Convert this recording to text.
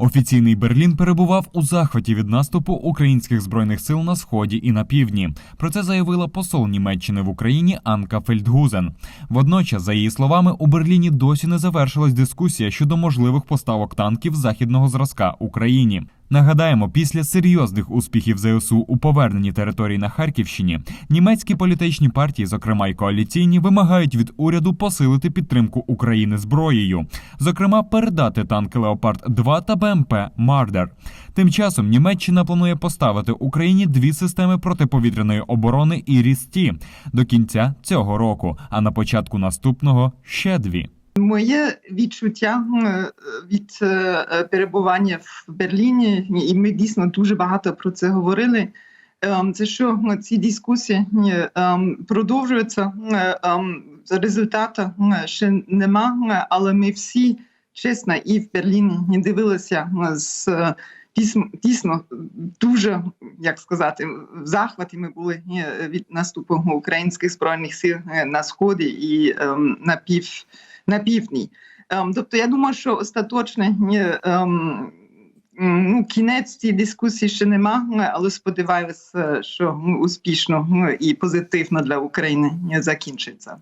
Офіційний Берлін перебував у захваті від наступу українських збройних сил на сході і на півдні. Про це заявила посол Німеччини в Україні Анка Фельдгузен. Водночас, за її словами, у Берліні досі не завершилась дискусія щодо можливих поставок танків західного зразка Україні. Нагадаємо, після серйозних успіхів ЗСУ у поверненні територій на Харківщині німецькі політичні партії, зокрема й коаліційні, вимагають від уряду посилити підтримку України зброєю, зокрема передати танки Леопард 2 та БМП Мардер. Тим часом Німеччина планує поставити Україні дві системи протиповітряної оборони і рісті до кінця цього року, а на початку наступного ще дві. Моє відчуття е, від е, перебування в Берліні, і ми дійсно дуже багато про це говорили. ем, Це що ну, ці дискусії ем, продовжуються. е, ем, Результату е, ще нема, е, але ми всі чесно і в Берліні дивилися е, з е, дійсно, дуже, як сказати, в захваті ми були е, від наступу українських збройних сил е, на сході і на пів на півдні. Ем, тобто, я думаю, що остаточне ем, ну, кінець цієї дискусії ще нема, але сподіваюся, що успішно і позитивно для України закінчиться.